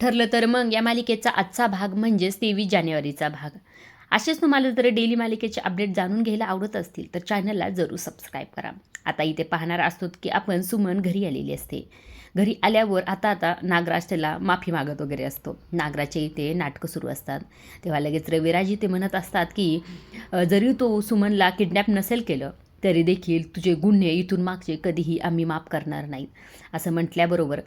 ठरलं तर मग या मालिकेचा आजचा भाग म्हणजेच तेवीस जानेवारीचा भाग. असेच तुम्हाला जर डेली मालिकेचे अपडेट जाणून घ्यायला आवडत असतील तर चॅनलला जरूर सबस्क्राईब करा. आता इथे पाहणार असतो की आपण सुमन घरी आलेली असते. घरी आल्यावर आता आता नागराज त्याला माफी मागत वगैरे असतो. नागराजच्या इथे नाटकं सुरू असतात. तेव्हा लगेच रविराज इथे म्हणत असतात की जरी तो सुमनला किडनॅप नसेल केलं तरी देखील तुझे गुन्हे इथून मागचे कधीही आम्ही माफ करणार नाही. असं म्हटल्याबरोबर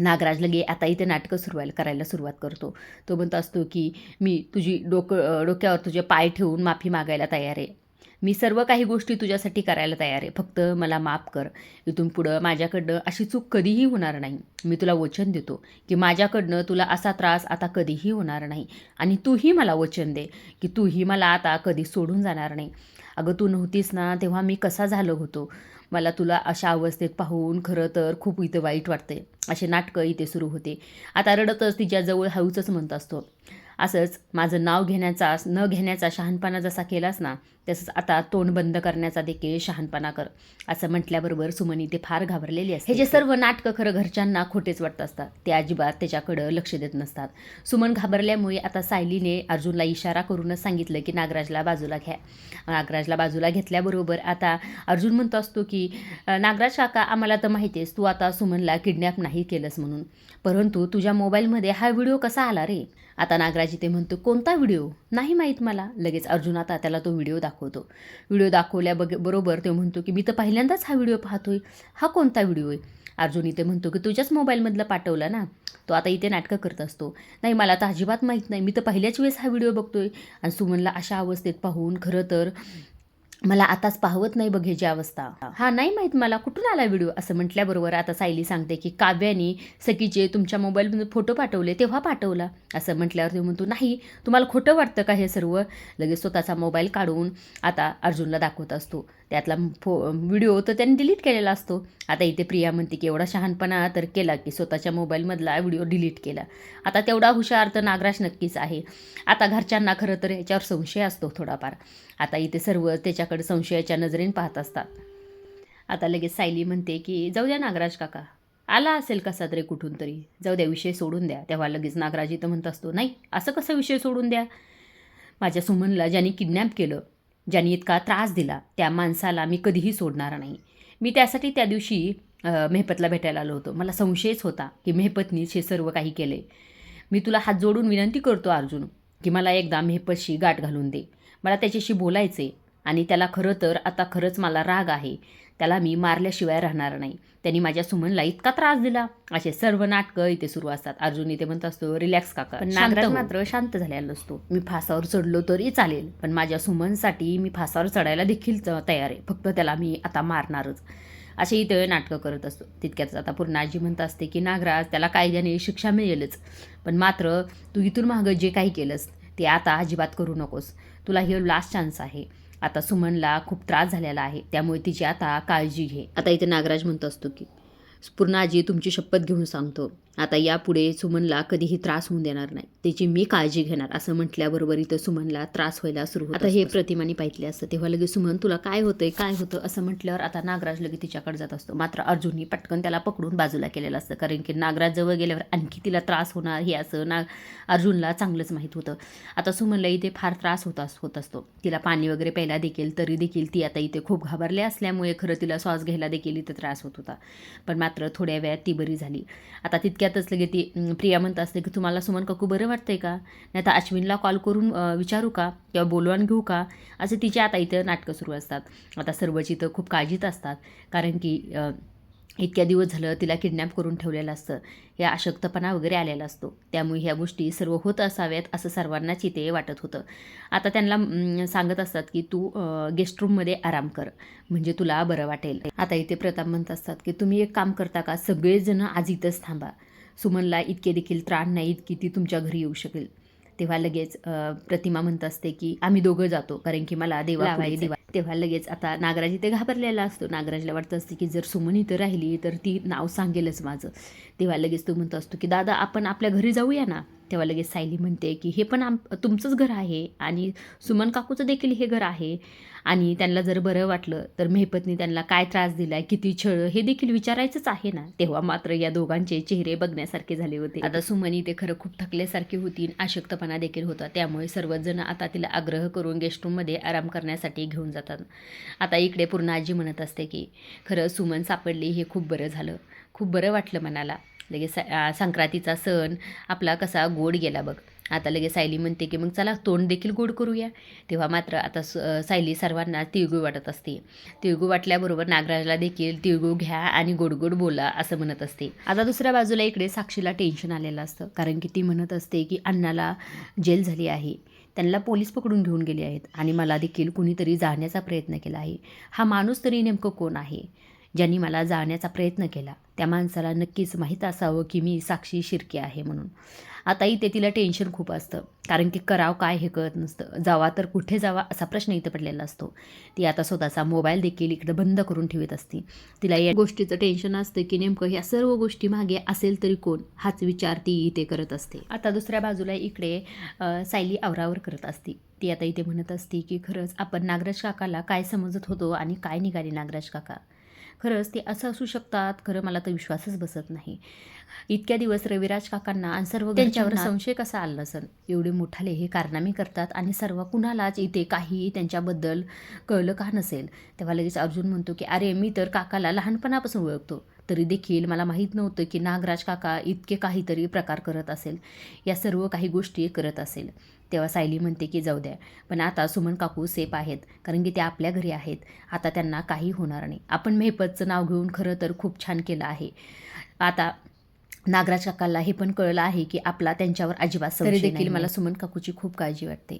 नागराज लगे आता इथे नाटकं सुरुवात करायला सुरुवात करतो. तो म्हणत असतो की मी तुझी डोकं डोक्यावर तुझे पाय ठेवून माफी मागायला तयार आहे. मी सर्व काही गोष्टी तुझ्यासाठी करायला तयार आहे. फक्त मला माफ कर. इथून पुढं माझ्याकडनं अशी चूक कधीही होणार नाही. मी तुला वचन देतो की माझ्याकडनं तुला असा त्रास आता कधीही होणार नाही. आणि तूही मला वचन दे की तूही मला आता कधी सोडून जाणार नाही. अगं तू नव्हतीस ना तेव्हा मी कसा झालो होतो? मला तुला अशा अवस्थेत पाहून खरं तर खूप इथं वाईट वाटते असे नाटकं इथे सुरू होते. आता रडतच तिच्याजवळ हळूचच म्हणत असतो. असंच माझं नाव घेण्याचा न घेण्याचा शहाणपणा जसा केलास ना तसंच आता तोंड बंद करण्याचा देखील शहाणपणा कर असं म्हटल्याबरोबर सुमनी ते फार घाबरलेली असते. हे जे सर्व नाटकं खरं घरच्यांना खोटेच वाटत असतात ते अजिबात त्याच्याकडं लक्ष देत नसतात. सुमन घाबरल्यामुळे आता सायलीने अर्जुनला इशारा करूनच सांगितलं की नागराजला बाजूला घ्या. नागराजला बाजूला घेतल्याबरोबर आता अर्जुन म्हणतो असतो की नागराज काका आम्हाला तर माहिती आहेस तू आता सुमनला किडनॅप नाही केलंस म्हणून. परंतु तुझ्या मोबाईलमध्ये हा व्हिडिओ कसा आला रे? आता नागराज इथे म्हणतो कोणता व्हिडिओ? नाही माहीत मला. लगेच अर्जुन आता त्याला तो व्हिडिओ दाखवतो. व्हिडिओ दाखवल्या बग बरोबर तो म्हणतो की मी तर पहिल्यांदाच हा व्हिडिओ पाहतोय. हा कोणता व्हिडिओ आहे? अर्जुन इथे म्हणतो की तुझ्याच मोबाईलमधला पाठवला ना? तो आता इथे नाटकं करत असतो. नाही मला तर अजिबात माहीत नाही. मी तर पहिल्याच वेळेस हा व्हिडिओ बघतोय. आणि सुमनला अशा अवस्थेत पाहून खरं तर मला आताच पाहवत नाही बघायची अवस्था. हा नाही माहीत मला कुठून आला व्हिडिओ? असं म्हटल्याबरोबर आता सायली सांगते की काव्याने सखीचे तुमच्या मोबाईलमध्ये फोटो पाठवले तेव्हा पाठवला. असं म्हटल्यावर ते म्हणतो नाही तुम्हाला खोटं वाटतं का हे सर्व? लगेच स्वतःचा मोबाईल काढून आता अर्जुनला दाखवत असतो. त्यातला फो व्हिडिओ तर त्यांनी डिलीट केलेला असतो. आता इथे प्रिया म्हणते की एवढा शहाणपणा तर केला की स्वतःच्या मोबाईलमधला व्हिडिओ डिलीट केला. आता तेवढा हुशार तर नागराज नक्कीच आहे. आता घरच्यांना खरं तर याच्यावर संशय असतो थोडाफार. आता इथे सर्व त्याच्याकडे संशयाच्या नजरेने पाहत असतात. आता लगेच सायली म्हणते की जाऊ द्या नागराज काका. आला असेल कसा तरी कुठून तरी. जाऊ द्या विषय सोडून द्या. तेव्हा लगेच नागराज इथं म्हणत असतो नाही असं कसं विषय सोडून द्या? माझ्या सुमनला ज्यांनी किडनॅप केलं ज्यांनी इतका त्रास दिला त्या माणसाला मी कधीही सोडणार नाही. मी त्यासाठी त्या दिवशी मेहपतला भेटायला आलो होतो. मला संशयच होता की मेहपतनीच हे सर्व काही केले. मी तुला हात जोडून विनंती करतो अर्जुन की मला एकदा मेहपतशी गाठ घालून दे. मला त्याच्याशी बोलायचे आणि त्याला खरं तर आता खरंच मला राग आहे. त्याला मी मारल्याशिवाय राहणार नाही. त्यांनी माझ्या सुमनला इतका त्रास दिला. असे सर्व नाटकं इथे सुरू असतात. अर्जुन इथे म्हणत असतो रिलॅक्स काका नागराज हो. मात्र शांत झालेला नसतो. मी फासावर चढलो तरी चालेल पण माझ्या सुमनसाठी मी फासावर चढायला देखील तयार आहे. फक्त त्याला मी आता मारणारच. असे इथे नाटकं करत असतो. तितक्याच आता पूर्णाजी म्हणत असते की नागराज त्याला कायद्याने शिक्षा मिळेलच. पण मात्र तू इथून मागं जे काही केलंस ते आता अजिबात करू नकोस. तुला हे लास्ट चान्स आहे. आता सुमनला खूप त्रास झालेला आहे. त्यामुळे तिची आता काळजी घे. आता इथे नागराज म्हणत असतो की पूर्ण आजी तुमची शपथ घेऊन सांगतो. आता यापुढे सुमनला कधीही त्रास होऊन देणार नाही. त्याची मी काळजी घेणार असं म्हटल्याबरोबर इथं सुमनला त्रास व्हायला सुरू होत आता हे प्रतिमाने पाहितले असतं तेव्हा लगेच सुमन तुला काय होतंय काय होतं? असं म्हटल्यावर आता नागराज लगेच तिच्याकडे जात असतो. मात्र अर्जुनही पटकन त्याला पकडून बाजूला केलेलं असतं कारण की नागराज जवळ गेल्यावर आणखी तिला त्रास होणार हे असं नाग अर्जुनला चांगलंच माहीत होतं. आता सुमनला इथे फार त्रास होत होत असतो. तिला पाणी वगैरे प्यायला देखील तरी देखील ती आता इथे खूप घाबरले असल्यामुळे खरं तिला श्वास घ्यायला देखील इथे त्रास होत होता. पण मात्र थोड्या वेळात ती बरी झाली. आता त्यातच लगे ती प्रिया म्हणत असते की तुम्हाला सुमन काकू बरं वाटतंय का? नाही तर अश्विनला कॉल करून विचारू का? किंवा बोलवून घेऊ का? असे तिचे आता इथं नाटकं सुरू असतात. आता सर्वच इथं खूप काळजीत असतात. कारण की अं, इतक्या दिवस झालं तिला किडनॅप करून ठेवलेलं असतं. या अशक्तपणा वगैरे आलेला असतो. त्यामुळे ह्या गोष्टी सर्व होत असाव्यात असं सर्वांनाच इथे वाटत होतं. आता त्यांना सांगत असतात की तू गेस्ट रूममध्ये आराम कर. म्हणजे तुला बरं वाटेल. आता इथे प्रताप म्हणत असतात की तुम्ही एक काम करता का? सगळेजण आज इथंच थांबा. सुमनला इतके देखील त्राण नाहीत की ती तुमच्या घरी येऊ शकेल. तेव्हा लगेच प्रतिमा म्हणत असते की आम्ही दोघं जातो कारण की मला देवा. देवा तेव्हा लगेच आता नागराज इथे घाबरलेला असतो. नागराजला वाटतं असते की जर सुमन इथं राहिली तर ती नाव सांगेलच माझं. तेव्हा लगेच तो म्हणतो असतो की दादा आपण आपल्या घरी जाऊया ना. तेव्हा लगेच सायली म्हणते की हे पण आम तुमचंच घर आहे आणि सुमन काकूचं देखील हे घर आहे. आणि त्यांना जर बरं वाटलं तर मेहपतनी त्यांना काय त्रास दिलाय किती छळ हे देखील विचारायचंच आहे ना? तेव्हा मात्र या दोघांचे चेहरे बघण्यासारखे झाले होते. आता सुमनी ते खरं खूप थकल्यासारखी होती अशक्तपणा देखील होता. त्यामुळे सर्वजण आता तिला आग्रह करून गेस्ट रूममध्ये आराम करण्यासाठी घेऊन जातात. आता इकडे पूर्ण आजी म्हणत असते की खरं सुमन सापडली हे खूप बरं झालं. खूप बरं वाटलं मनाला. लगेच स- संक्रांतीचा सण आपला कसा गोड गेला बघ. आता लगेच सायली म्हणते की मग चला तोंड देखील गोड करूया. तेव्हा मात्र आता स- सायली सर्वांना तिळगूळ वाटत असते. तिळगूळ वाटल्याबरोबर नागराजला देखील तिळगूळ घ्या आणि गोड गोड बोला असं म्हणत असते. आता दुसऱ्या बाजूला इकडे साक्षीला टेन्शन आलेलं असतं. कारण की ती म्हणत असते की अण्णाला जेल झाली आहे. त्यांना पोलीस पकडून घेऊन गेले आहेत आणि मला देखील कुणीतरी जाण्याचा प्रयत्न केला आहे. हा माणूस तरी नेमकं कोण आहे? ज्यांनी मला जाण्याचा प्रयत्न केला. त्या माणसाला नक्कीच माहीत असावं की मी साक्षी शिर्के आहे म्हणून. आता इथे तिला टेन्शन खूप असतं. कारण की कराव काय हे कळत नसतं. जावा तर कुठे जावा असा प्रश्न इथं पडलेला असतो. ती आता स्वतःचा मोबाईल देखील इकडं बंद करून ठेवत असते. तिला या गोष्टीचं टेन्शन असतं की नेमकं ह्या सर्व गोष्टी मागे असेल तरी कोण? हाच विचार ती इथे करत असते. आता दुसऱ्या बाजूला इकडे सायली आवरावर करत असते. ती आता इथे म्हणत असते की खरंच आपण नागराज काकाला काय समजत होतो आणि काय निघाले नागराज काका? खरंच ते असं असू शकतात खरं मला तर विश्वासच बसत नाही. इतक्या दिवस रविराज काकांना आणि सर्व त्यांच्यावर संशय कसा आला नसन एवढे मोठाले हे कारनामे करतात आणि सर्व कुणालाच इथे काही त्यांच्याबद्दल कळलं का नसेल? तेव्हा लगेच अर्जुन म्हणतो की अरे मी तर काकाला लहानपणापासून ओळखतो. तरी देखील मला माहीत नव्हतं की नागराज काका इतके काहीतरी प्रकार करत असेल. या सर्व काही गोष्टी करत असेल. तेव्हा सायली म्हणते की जाऊ द्या. पण आता सुमन काकू सेफ आहेत कारण की ते आपल्या घरी आहेत. आता त्यांना काही होणार नाही. आपण मेहपतचं नाव घेऊन खरं तर खूप छान केलं आहे. आता नागराज काकाला हे पण कळलं आहे की आपला त्यांच्यावर अजिबात तरी देखील मला सुमन काकूची खूप काळजी वाटते.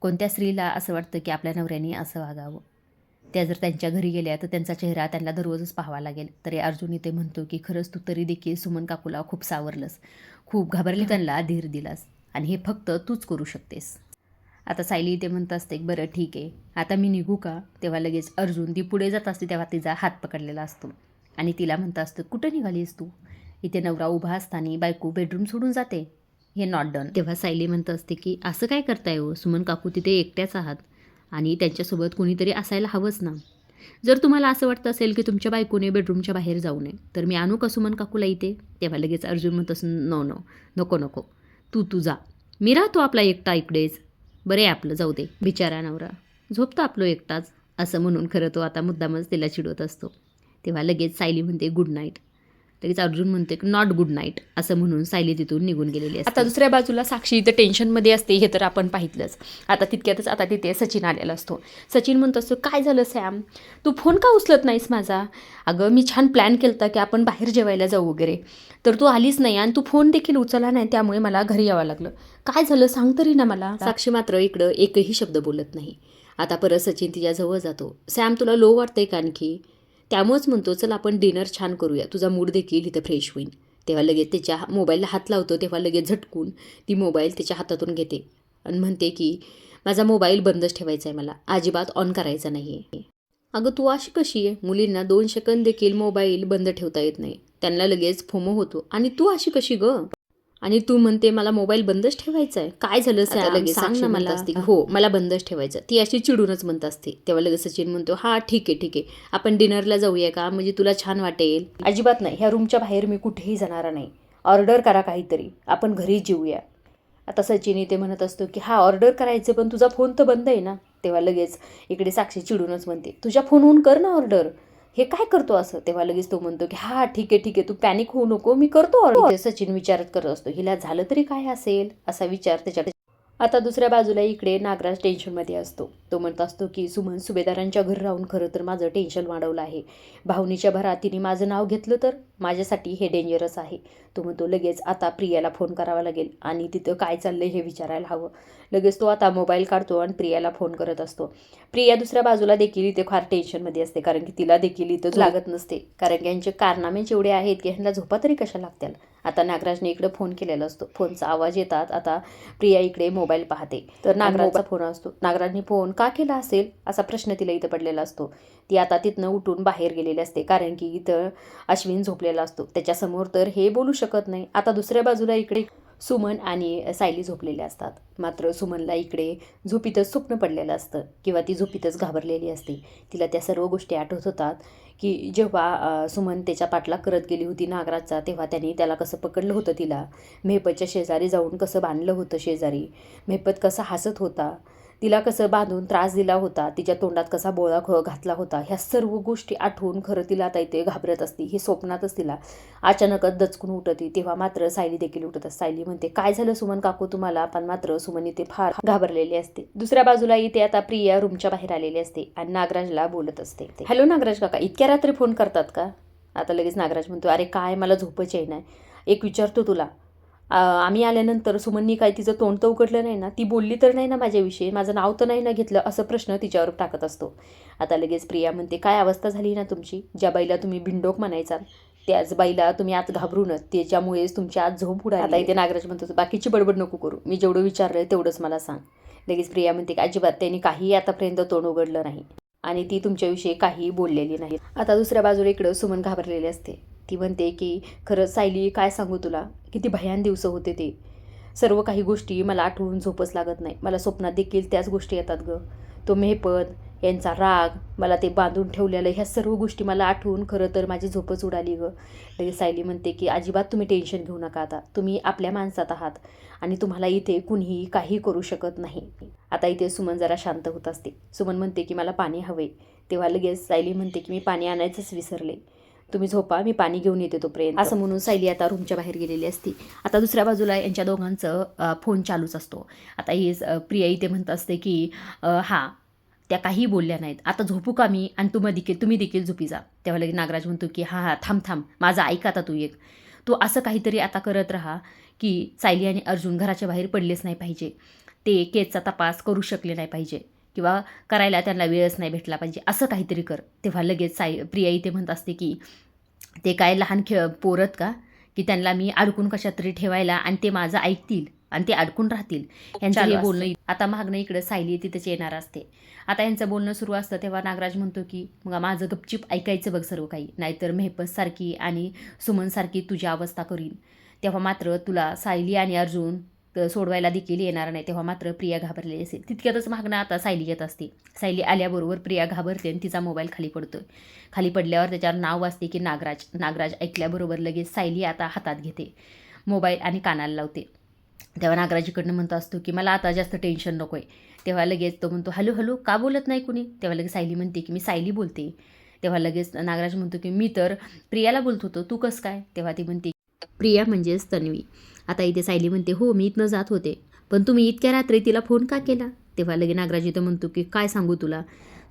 कोणत्या स्त्रीला असं वाटतं की आपल्या नवऱ्याने असं वागावं? त्या जर त्यांच्या घरी गेल्या तर त्यांचा चेहरा त्यांना दररोजच पाहावा लागेल. तरी अर्जुन इथे म्हणतो की खरंच तू तरी देखील सुमन काकूला खूप सावरलंस. खूप घाबरली त्यांना धीर दिलास. आणि हे फक्त तूच करू शकतेस. आता सायली इथे म्हणत असते बरं ठीक आहे. आता मी निघू का? तेव्हा लगेच अर्जुन ती पुढे जात असते तेव्हा तिचा हात पकडलेला असतो. आणि तिला म्हणत असतं कुठं निघालीस तू? इथे नवरा उभा असताना बायको बेडरूम सोडून जाते. हे नॉट डन तेव्हा सायली म्हणत असते की असं काय करताय हो? सुमन काकू तिथे एकट्याच आहात आणि त्यांच्यासोबत कोणीतरी असायला हवंच ना. जर तुम्हाला असं वाटतं असेल की तुमच्या बायकोने बेडरूमच्या बाहेर जाऊ नये तर मी आणू का सुमन काकूला इथे? तेव्हा लगेच अर्जुन म्हणत असं नो नो. नको नको. तू तुझा. मी राहतो आपला एकटा इकडेच. बरे आहे आपलं जाऊ दे. बिचारा नवरा. झोपतो आपलो एकटाच असं म्हणून खरं तो आता मुद्दामच तिला चिडवत असतो. तेव्हा लगेच सायली म्हणते गुड नाईट. लगेच अर्जुन म्हणते की नॉट गुड नाईट असं म्हणून सायली तिथून निघून गेलेली असते. आता दुसऱ्या बाजूला साक्षी इथं टेन्शनमध्ये असते हे तर आपण पाहितलंच आता तितक्यातच आता तिथे सचिन आलेला असतो. सचिन म्हणतो असतो काय झालं सॅम तू फोन का उचलत नाहीस माझा? अगं मी छान प्लॅन केलता की आपण बाहेर जेवायला जाऊ वगैरे. तर तू आलीच नाही आणि तू फोन देखील उचलला नाही त्यामुळे मला घरी यावं लागलं. काय झालं सांग तरी ना मला. साक्षी मात्र इकडं एकही शब्द बोलत नाही. आता परत सचिन तिच्याजवळ जातो. सॅम तुला लो वाटतंय का आणखी? त्यामुळेच म्हणतो चल आपण डिनर छान करूया. तुझा मूड देखील इथं फ्रेश होईल तेव्हा लगेच त्याच्या मोबाईलला हात लावतो तेव्हा लगेच झटकून ती मोबाईल त्याच्या हातातून घेते आणि म्हणते की माझा मोबाईल बंदच ठेवायचा आहे मला. अजिबात ऑन करायचा नाही आहे अगं तू अशी कशी आहे? मुलींना दोन सेकंद देखील मोबाईल बंद ठेवता येत नाही. त्यांना लगेच फोमो होतो. आणि तू अशी कशी गं? आणि तू म्हणते मला मोबाईल बंदच ठेवायचा आहे. काय झालं सॅम? सांग ना मला. हो मला बंदच ठेवायचं ती अशी चिडूनच म्हणत असते. तेव्हा लगेच सचिन म्हणतो हा ठीक आहे ठीक आहे. आपण डिनरला जाऊया का? म्हणजे तुला छान वाटेल. अजिबात नाही. ह्या रूमच्या बाहेर मी कुठेही जाणार नाही. ऑर्डर करा काहीतरी. आपण घरी जेऊया. आता सचिन इथे म्हणत असतो की हा ऑर्डर करायचं पण तुझा फोन तर बंद आहे ना. तेव्हा लगेच इकडे साक्षी चिडूनच म्हणते तुझ्या फोनहून कर ना ऑर्डर. हे काय करतो असं? तेव्हा लगेच तो म्हणतो की हा ठीक आहे ठीक आहे तू पॅनिक होऊ नको मी करतो. सचिन विचारत करत असतो हिला झालं तरी काय असेल? असा विचार त्याच्या आता दुसऱ्या बाजूला इकडे नागराज टेन्शनमध्ये असतो. तो म्हणत असतो की सुमन सुभेदारांच्या घरी राहून खरं तर माझं टेन्शन वाढवलं आहे. भावनीच्या भरात तिने माझं नाव घेतलं तर माझ्यासाठी हे डेंजरस आहे. तो म्हणतो लगेच आता प्रियाला फोन करावा लागेल आणि तिथं काय चाललंय हे विचारायला हवं. लगेच तो आता मोबाईल काढतो आणि प्रियाला फोन करत असतो. प्रिया दुसऱ्या बाजूला देखील इथे फार टेन्शनमध्ये असते कारण की तिला देखील इथं लागत नसते. कारण की यांचे कारनामेच एवढे आहेत की ह्यांना झोपा तरी कशा लागतील आता नागराजने इकडे फोन केलेला असतो. फोनचा आवाज येतात. आता प्रिया इकडे मोबाईल पाहते. तर नागराजचा फोन असतो. नागराजने फोन का केला असेल? असा प्रश्न तिला इथं पडलेला असतो. ती आता तिथनं उठून बाहेर गेलेली असते. कारण की इथं अश्विन झोपलेला असतो. त्याच्यासमोर तर हे बोलू शकत नाही. आता दुसऱ्या बाजूला इकडे सुमन आणि सायली झोपलेल्या असतात. मात्र सुमनला इकडे झोपीतच स्वप्न पडलेलं असतं किंवा ती झोपीतच घाबरलेली असते. तिला त्या सर्व गोष्टी आठवत होतात की जेव्हा सुमन त्याच्या पाठलाग करत गेली होती नागराजचा तेव्हा त्यांनी त्याला कसं पकडलं होतं तिला? मेहपतच्या शेजारी जाऊन कसं बांधलं होतं शेजारी? मेहपत कसा हसत होता? तिला कसं बांधून त्रास दिला होता तिच्या तोंडात कसा बोळा ख घातला होता ह्या सर्व गोष्टी आठवून खरं तिला आता इथे घाबरत असती ही स्वप्नातच तिला अचानकच दचकून उठती तेव्हा मात्र सायली देखील उठत असते. सायली म्हणते काय झालं सुमन काकू तुम्हाला? पण मात्र सुमन इथे फार घाबरलेली असते. दुसऱ्या बाजूला इथे आता प्रिया रूमच्या बाहेर आलेली असते आणि नागराजला बोलत असते. हॅलो नागराज काका इतक्या रात्री फोन करतात का? आता लगेच नागराज म्हणतो अरे काय मला झोपच येणार एक विचारतो तुला आम्ही आल्यानंतर सुमननी काय तिचं तोंड तर उघडलं नाही ना ती बोलली तर नाही ना माझ्याविषयी माझं नाव तर नाही ना घेतलं असं प्रश्न तिच्यावर टाकत असतो. आता लगेच प्रिया म्हणते काय अवस्था झाली ना तुमची? ज्या बाईला तुम्ही बिंडोक म्हणायचा त्याच बाईला तुम्ही आत घाबरूनच त्याच्यामुळेच तुमची आज झोप उडाली. आता इथे नागराज म्हणतो बाकीची बडबड नको करू मी जेवढं विचारलं तेवढंच मला सांग. लगेच प्रिया म्हणते की अजिबात त्यांनी काही आतापर्यंत तोंड उघडलं नाही आणि ती तुमच्याविषयी काही बोललेली नाही. आता दुसऱ्या बाजूला इकडं सुमन घाबरलेली असते. ती म्हणते की खरं सायली काय सांगू तुला? किती भयान दिवस होते ते. सर्व काही गोष्टी मला आठवून झोपच लागत नाही. मला स्वप्नात देखील त्याच गोष्टी येतात ग. तो मेहपद यांचा राग मला ते बांधून ठेवलेलं ह्या सर्व गोष्टी मला आठवून खरं तर माझी झोपच उडाली ग. लगेच सायली म्हणते की अजिबात तुम्ही टेन्शन घेऊ नका आता. तुम्ही आपल्या माणसात आहात आणि तुम्हाला इथे कुणीही काही करू शकत नाही. आता इथे सुमन जरा शांत होत असते. सुमन म्हणते की मला पाणी हवे तेव्हा लगेच सायली म्हणते की मी पाणी आणायचंच विसरले. तुम्ही झोपा मी पाणी घेऊन येते तोपर्यंत. असं म्हणून सायली आता रूमच्या बाहेर गेलेली असते. आता दुसऱ्या बाजूला यांच्या दोघांचं फोन चालूच असतो. आता ही प्रिया इथे म्हणत असते की हां त्या काही बोलल्या नाहीत. आता झोपू का मी? आणि तुम्ही देखील तुम्ही देखील झोपी जा. तेव्हा लगेच नागराज म्हणतो की हां हां थांब थांब. माझा ऐक आता तू एक. तू असं काहीतरी आता करत राहा की सायली आणि अर्जुन घराच्या बाहेर पडलेच नाही पाहिजे. ते केसचा तपास करू शकले नाही पाहिजे. किंवा करायला त्यांना वेळच नाही भेटला पाहिजे. असं काहीतरी कर. तेव्हा लगेच साई प्रिया इथे म्हणत असते की ते काय लहान खेळ पोरत का? की त्यांना मी अडकून कशात तरी ठेवायला आणि ते माझं ऐकतील आणि ते अडकून राहतील. यांचं हे. बोलणं आता मागणं इकडं सायली तिथंच येणार असते. आता यांचं बोलणं सुरू असतं तेव्हा नागराज म्हणतो की मग माझं गपचिप ऐकायचं बघ सर्व काही. नाहीतर मेहपत सारखी आणि सुमनसारखी तुझी अवस्था करीन. तेव्हा मात्र तुला सायली आणि अर्जुन सोडवायला देखील येणार नाही तेव्हा मात्र प्रिया घाबरलेली असेल. तितक्यातच मागणं आता सायली येत असते. सायली आल्याबरोबर प्रिया घाबरते आणि तिचा मोबाईल खाली पडतो खाली पडल्यावर त्याच्यावर नाव वाचते की नागराज. नागराज ऐकल्याबरोबर लगेच सायली आता हातात घेते. मोबाईल आणि कानाला लावते. तेव्हा नागराजीकडनं म्हणतो असतो की मला आता जास्त टेन्शन नको आहे तेव्हा लगेच तो म्हणतो हॅलो हॅलो का बोलत नाही कुणी? तेव्हा लगेच सायली म्हणते की मी सायली बोलते. तेव्हा लगेच नागराज म्हणतो की मी तर प्रियाला बोलत होतो. तू कसं काय? तेव्हा ती म्हणते प्रिया म्हणजेच तन्वी. आता इथे सायली म्हणते हो मी इथनं जात होते. पण तुम्ही इतक्या रात्री तिला फोन का केला? तेव्हा लगे नागराज इथं म्हणतो की काय सांगू तुला?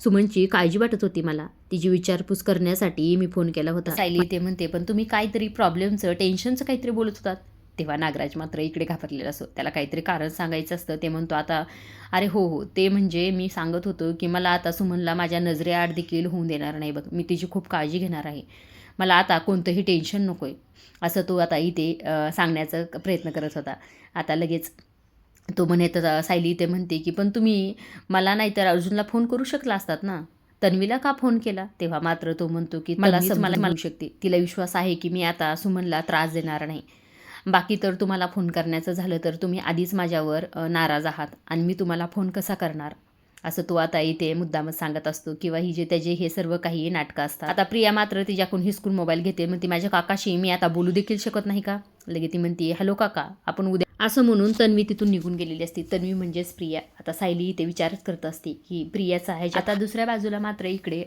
सुमनची काळजी वाटत होती मला. तिची विचारपूस करण्यासाठी मी फोन केला होता. सायली ते म्हणते पण तुम्ही काहीतरी प्रॉब्लेमचं टेन्शनचं काहीतरी बोलत होतात. तेव्हा नागराज मात्र इकडे घाबरलेला असतो. त्याला काहीतरी कारण सांगायचं असतं. ते म्हणतो आता अरे हो हो ते म्हणजे मी सांगत होतो की मला आता सुमनला माझ्या नजरेआड देखील होऊन देणार नाही बघ. मी तिची खूप काळजी घेणार आहे. मला आता कोणतंही टेन्शन नको आहे असं तो आता इथे सांगण्याचा प्रयत्न करत होता. आता लगेच तो म्हणत सायली इथे म्हणते की पण तुम्ही मला नाही तर अर्जुनला फोन करू शकला असतात ना? तन्वीला का फोन केला? तेव्हा मात्र तो म्हणतो की मला मला म्हणू शकते. तिला विश्वास आहे की मी आता सुमनला त्रास देणार नाही. बाकी तर तुम्हाला फोन करण्याचं झालं तर तुम्ही आधीच माझ्यावर नाराज आहात आणि मी तुम्हाला फोन कसा करणार? असं तो आता इथे मुद्दामच सांगत असतो किंवा ही जे त्याचे हे सर्व काही नाटकं असतात. आता प्रिया मात्र तिच्याकडून हिसकून मोबाईल घेते. मग ती माझ्या काकाशी मी आता बोलू देखील शकत नाही का? लगे ती म्हणते हॅलो काका आपण उद्या असं म्हणून तन्वी तिथून निघून गेलेली असते. तन्वी म्हणजेच प्रिया. आता सायली इथे विचारच करत असते की प्रियाचा आहे आता दुसऱ्या बाजूला मात्र इकडे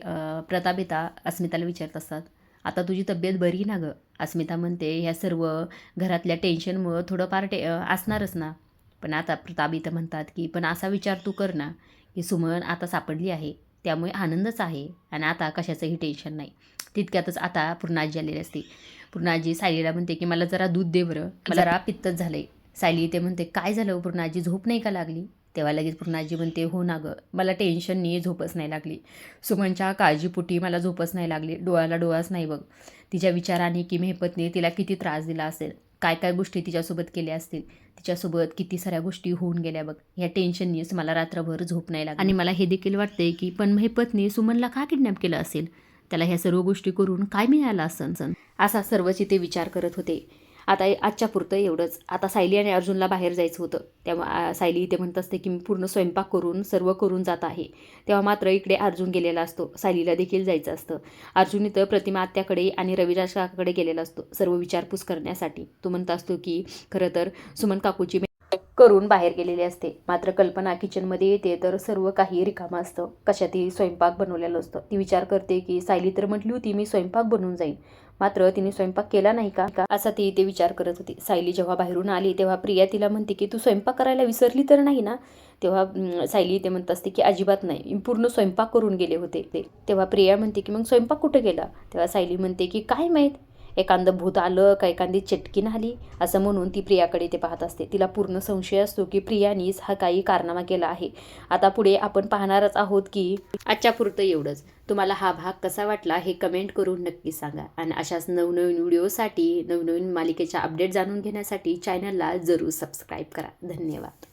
प्रताप येता अस्मिताला विचारत असतात. आता तुझी तब्येत बरी ना गं? अस्मिता म्हणते ह्या सर्व घरातल्या टेन्शनमुळं थोडंफार टे असणारच ना. पण आता प्रताप इथं म्हणतात की पण असा विचार तू कर ना. की सुमन आता सापडली आहे त्यामुळे आनंदच आहे आणि आता कशाचंही टेन्शन नाही. तितक्यातच आता पूर्णाजी आलेली असते. पूर्णाजी सायलीला म्हणते की मला जरा दूध दे बरं. मला जरा पित्तच झालंय. सायली इथे म्हणते काय झालं हो पूर्णाजी? झोप नाही का लागली? तेव्हा लगेच पूर्णाजी म्हणते हो ना गं. मला टेन्शननी झोपच नाही लागली. सुमनच्या काळजीपोटी मला झोपच नाही लागली. डोळ्याला डोळाच नाही बघ. तिच्या विचाराने की मेहपतने तिला किती त्रास दिला असेल? काय काय गोष्टी तिच्यासोबत केल्या असतील? तिच्यासोबत किती साऱ्या गोष्टी होऊन गेल्या बघ. ह्या टेन्शननीच मला रात्रभर झोप नाही लागली. आणि मला हे देखील वाटतंय की पण मेहपतने सुमनला का किडनॅप केलं असेल? त्याला ह्या सर्व गोष्टी करून काय मिळालं असं सन? असा सर्वच इथे विचार करत होते. आता आजच्या पुरतं एवढंच. आता सायली आणि अर्जुनला बाहेर जायचं होतं. तेव्हा सायली इथे म्हणत असते की मी पूर्ण स्वयंपाक करून सर्व करून जात आहे. तेव्हा मात्र इकडे अर्जुन गेलेला असतो. सायलीला देखील जायचं असतं. अर्जुन इथं प्रतिमा आत्याकडे आणि रविराज काकाकडे गेलेला असतो सर्व विचारपूस करण्यासाठी. तो म्हणत असतो की खरं तर सुमन काकूची करून बाहेर गेलेली असते. मात्र कल्पना किचनमध्ये येते तर सर्व काही रिकामं असतं. कशातही स्वयंपाक बनवलेलं असतं. ती विचार करते की सायली तर म्हटली होती मी स्वयंपाक बनवून जाईन. मात्र तिने स्वयंपाक केला नाही का? का असा ती ते विचार करत होती. सायली जेव्हा बाहेरून आली तेव्हा प्रिया तिला म्हणते की तू स्वयंपाक करायला विसरली तर नाही ना? तेव्हा सायली ते म्हणत असते की अजिबात नाही. पूर्ण स्वयंपाक करून गेले होते. ते तेव्हा प्रिया म्हणते की मग स्वयंपाक कुठे गेला? तेव्हा सायली म्हणते की काय माहीत? एखादं भूत आलं का एखादी चटकीन आली असं म्हणून ती प्रियाकडे ते पाहत असते. तिला पूर्ण संशय असतो की प्रियानीच हा काही कारनामा केला आहे. आता पुढे आपण पाहणारच आहोत की आजच्या पुरतं एवढंच. तुम्हाला हा भाग कसा वाटला हे कमेंट करून नक्की सांगा. आणि अशाच नवनवीन व्हिडिओसाठी नवनवीन मालिकेच्या अपडेट जाणून घेण्यासाठी चॅनलला जरूर सबस्क्राईब करा. धन्यवाद.